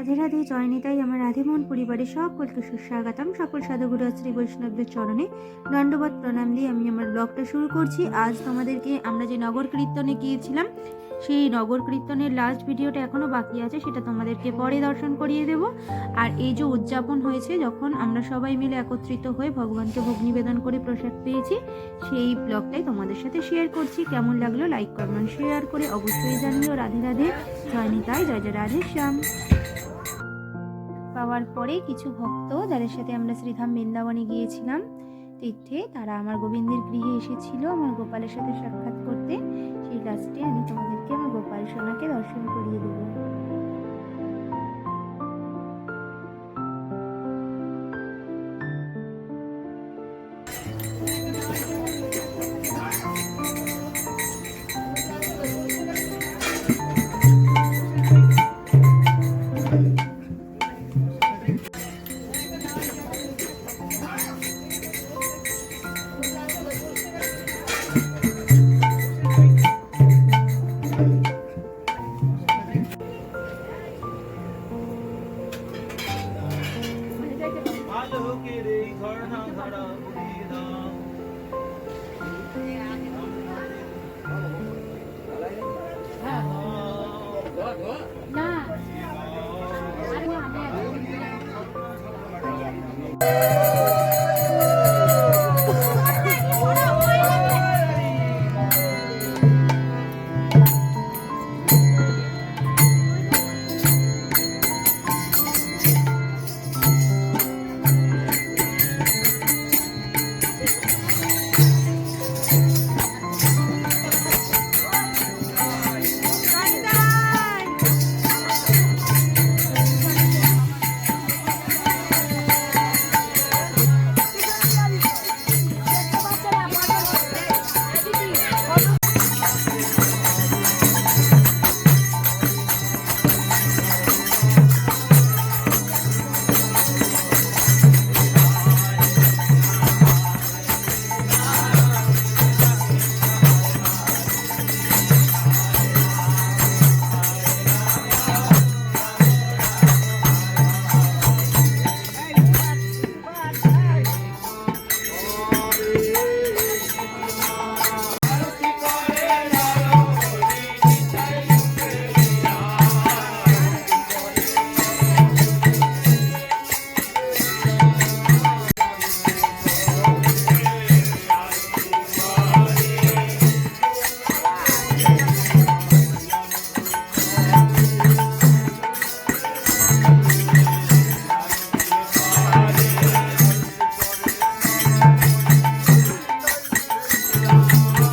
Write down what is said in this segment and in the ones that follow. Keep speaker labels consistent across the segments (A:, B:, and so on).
A: রাধে রাধে, জয়নিতাই আমার রাধেমন পরিবারের সকলকে সুস্বাগতম। সকল সাধুগুরু শ্রী বৈষ্ণবদের চরণে দণ্ডবত প্রণাম দিয়ে আমি আমার ব্লগটা শুরু করছি। আজ তোমাদেরকে আমরা যে নগর কীর্তনে গিয়েছিলাম, সেই নগর কীর্তনের লাস্ট ভিডিওটা এখনও বাকি আছে, সেটা তোমাদেরকে পরে দর্শন করিয়ে দেব। আর এই যে উদযাপন হয়েছে, যখন আমরা সবাই মিলে একত্রিত হয়ে ভগবানকে ভোগ নিবেদন করে প্রসাদ পেয়েছি, সেই ব্লগটাই তোমাদের সাথে শেয়ার করছি। কেমন লাগল লাইক কমেন্ট শেয়ার করে অবশ্যই জানিও। রাধে রাধে, জয়নিতাই, জয় জয় রাধে, শ্যাম। পাওয়ার পরে কিছু ভক্ত যাদের সাথে আমরা শ্রীধাম বৃন্দাবনে গিয়েছিলাম, তীর্থে তারা আমার গোবিন্দের গৃহে এসেছিল আমার গোপালের সাথে সাক্ষাৎ করতে। সেই লাস্টে আমি তোমাদেরকে আমার গোপাল সোনাকে দর্শন করিয়ে দেবো।
B: আলোকের এই ঝর্ণা ধারা উড়িয়ে দাও না Thank you.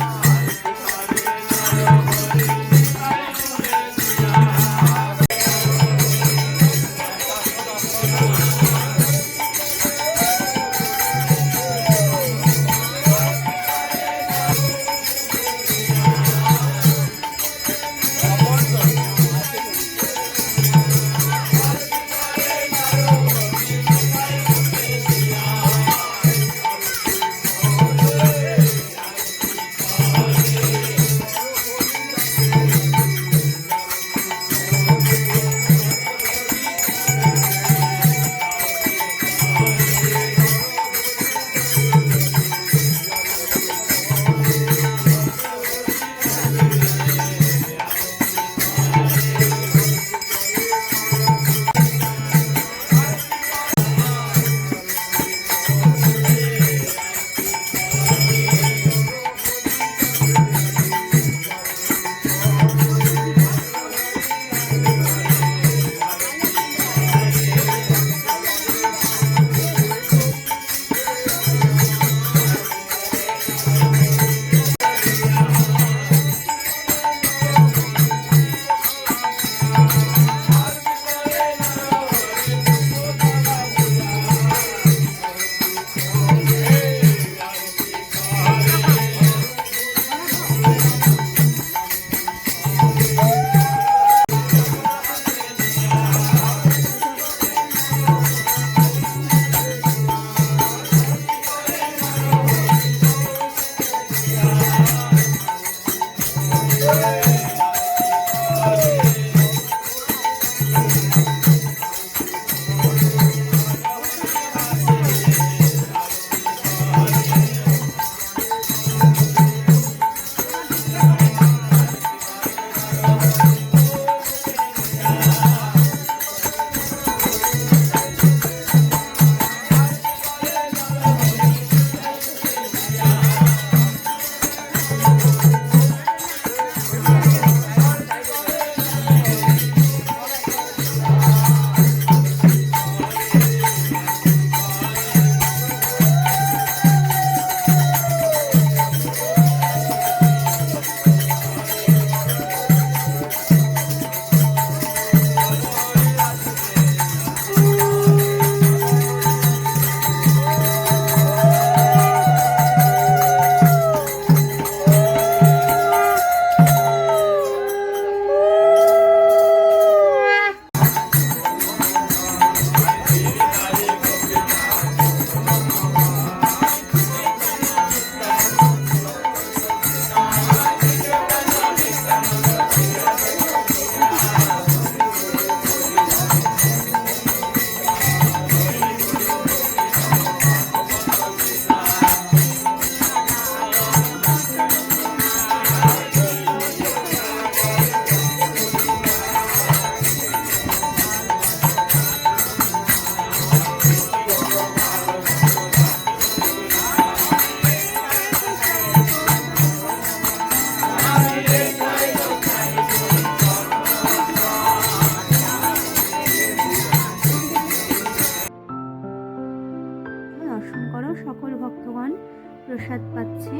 A: প্রসাদ পাচ্ছে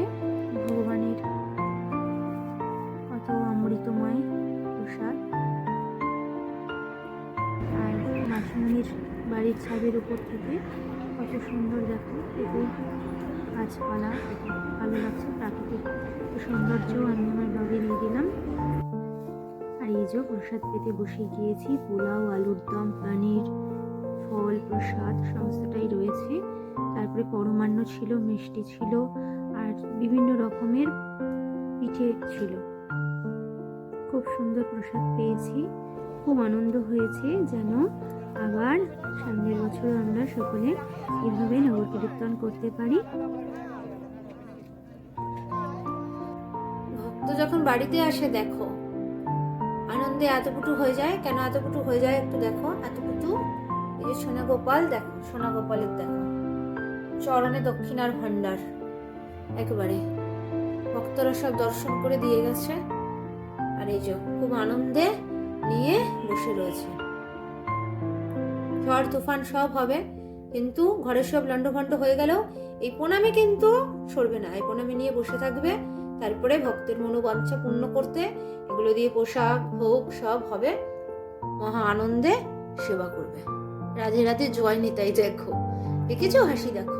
A: ভগবানের কত অমৃতময় প্রসাদ। আর মাসিমণির বাড়ির ছাদের উপর থেকে কত সুন্দর দেখো, এতে গাছপালা ভালো লাগছে, প্রাকৃতিক সৌন্দর্য আমি আমার ব্লগে নিয়ে দিলাম। আর এই যে প্রসাদ পেতে বসে গিয়েছি, পোলাও, আলুর দম, পানির, ফল, প্রসাদ, সমস্তটাই রয়েছে। তারপরে পরমান্ন ছিল, মিষ্টি ছিল, আর বিভিন্ন রকমের পিঠে ছিল। খুব সুন্দর প্রসাদ পেয়েছি। খুব আনন্দ হয়েছে যেন আবার সামনের বছর আমরা সকলে এভাবে নগর কীর্তন করতে পারি। ভক্ত যখন বাড়িতে আসে, দেখো, আনন্দে এতটুকু হয়ে যায়, কেন এতটুকু হয়ে যায় একটু দেখো, এতটুকু এই যে সোনা গোপাল দেখো সোনা গোপালের দেখো। চরণে দক্ষিণার ভান্ডার একেবারে ভক্তরা সব দর্শন করে দিয়ে গেছে। আর এই যে খুব আনন্দে নিয়ে বসে রয়েছে। ঝড়, তুফান সব হবে, কিন্তু ঘরের সব লন্ডভন্ড হয়ে গেলেও এই প্রণামী কিন্তু সরবে না। এই প্রণামী নিয়ে বসে থাকবে, তারপরে ভক্তের মনোবাঞ্ছা পূর্ণ করতে এগুলো দিয়ে পোশাক, ভোগ সব হবে। মহা আনন্দে সেবা করবে। রাধে রাধে জয় নিতাই দেখো। দেখেছ হাসি দেখো?